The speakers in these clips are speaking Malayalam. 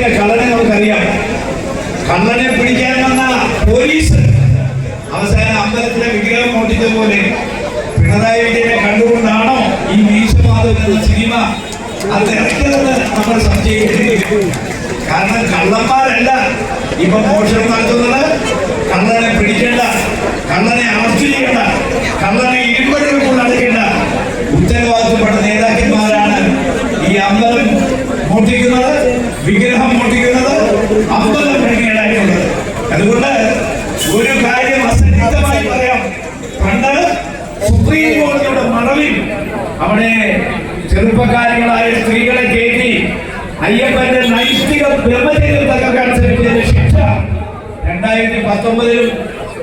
വിജയന്റെ കള്ളനെ നമുക്കറിയാം. കള്ളനെ പിടിക്കാൻ വന്ന പോലീസ്. അവസാനം അമ്പലത്തിലെ വിഗ്രഹം ഓട്ടിച്ച പോലെ പിണറായി വിജയനെ കണ്ടുകൊണ്ടാണോ ഈ മീശമാധവൻ എന്ന സിനിമ അത് ഇറക്കുന്നത് നമ്മൾ സംശയിക്കുന്നു കാരണം കള്ളന്മാരല്ല. ഇപ്പൊ മോഷണം നടത്തുന്നത് കള്ളനെ പിടിക്കേണ്ട കള്ളനെ അറസ്റ്റ് ചെയ്യേണ്ട കള്ളനെ ഇരുപഴകൾ കൊണ്ട് അടയ്ക്കേണ്ട ഉത്തരവാദിത്തപ്പെട്ട നേതാക്കന്മാരാണ് ഈ അമ്പലം മോട്ടിക്കുന്നത് വിഗ്രഹം മോട്ടിക്കുന്നത് അമ്പലം ഭംഗിയേടായിട്ടുള്ളത് അതുകൊണ്ട് ഒരു കാര്യം അസന്നിഗ്ധമായി പറയാം. പണ്ട് സുപ്രീം കോടതിയുടെ മറവിൽ അവിടെ ചെറുപ്പക്കാരികളായ സ്ത്രീകളെ കയറ്റി അയ്യപ്പന്റെ നൈഷ്ഠിക ബ്രഹ്മചര്യം തകർക്കാൻ ശ്രമിച്ചതിന്റെ ശിക്ഷ രണ്ടായിരത്തി പത്തൊമ്പതിലും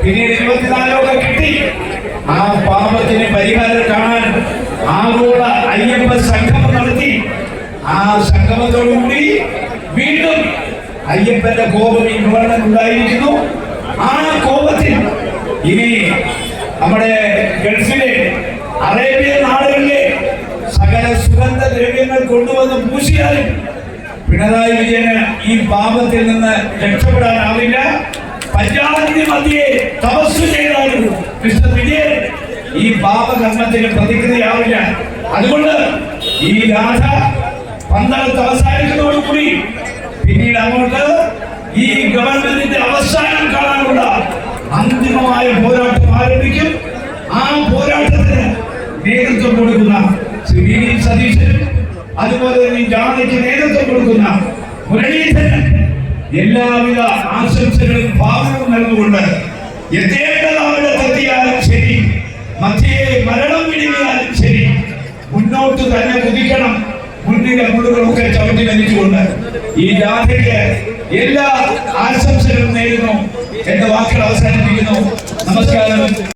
പിന്നീട് ഇരുപത്തിനാലൊക്കെ കിട്ടി. ആ പാപത്തിന് പരിഹാരം കാണാൻ ആഗോള അയ്യപ്പ സംഗമം നടത്തി. ആ സംഗമത്തോടുകൂടി വീണ്ടും അയ്യപ്പന്റെ കോപം ഈ ഗവൺമെന്റ് ഉണ്ടായിരിക്കുന്നു. ആ കോപത്തിൽ. ഇനി നമ്മുടെ ഗൾഫിലെ അറേബ്യൻ നാടുകളിലെ സകല സുഗന്ധ ദ്രവ്യങ്ങൾ കൊണ്ടുവന്ന് പൂശിയാലും പിണറായി വിജയന് ഈ പാപത്തിൽ നിന്ന് രക്ഷപ്പെടാനാവില്ല. പഞ്ചാബിന്റെ മധ്യയെ തപസ് ചെയ്താലും മിസ്റ്റർ വിജയൻ ഈ പാപകർമ്മത്തിന് പ്രതിക്രിയയാവില്ല. അതുകൊണ്ട് ഈ രാധ പന്തളത്ത് അവസാനിക്കുന്നതോടുകൂടി പിന്നീട് അങ്ങോട്ട് ഈ ഗവൺമെന്റിന്റെ അവസാനം കാണാനുള്ള അന്തിമമായ പോരാട്ടം ആരംഭിക്കും. ആ പോരാട്ടത്തിന് നേതൃത്വം കൊടുക്കുന്ന ശ്രീ വി ഡി അതുപോലെ തന്നെ ജാഥയ്ക്ക് നേതൃത്വം കൊടുക്കുന്ന മുരളീധരൻ എല്ലാവിധ ആശംസകളും ഭാവനവും നൽകുകൊണ്ട് എത്തേണ്ടത് അവിടെ എത്തിയാലും ശരി മധ്യയെ മരണം വിടുകയാലും ശരി മുന്നോട്ട് തന്നെ കുതിക്കണം മുന്നിലെ മുള്ളുകളൊക്കെ ചവിട്ടി ഈ ജാഥയ്ക്ക് എല്ലാ ആശംസകളും നേരുന്നു. എന്റെ വാക്കുകൾ അവസാനിപ്പിക്കുന്നു. നമസ്കാരം.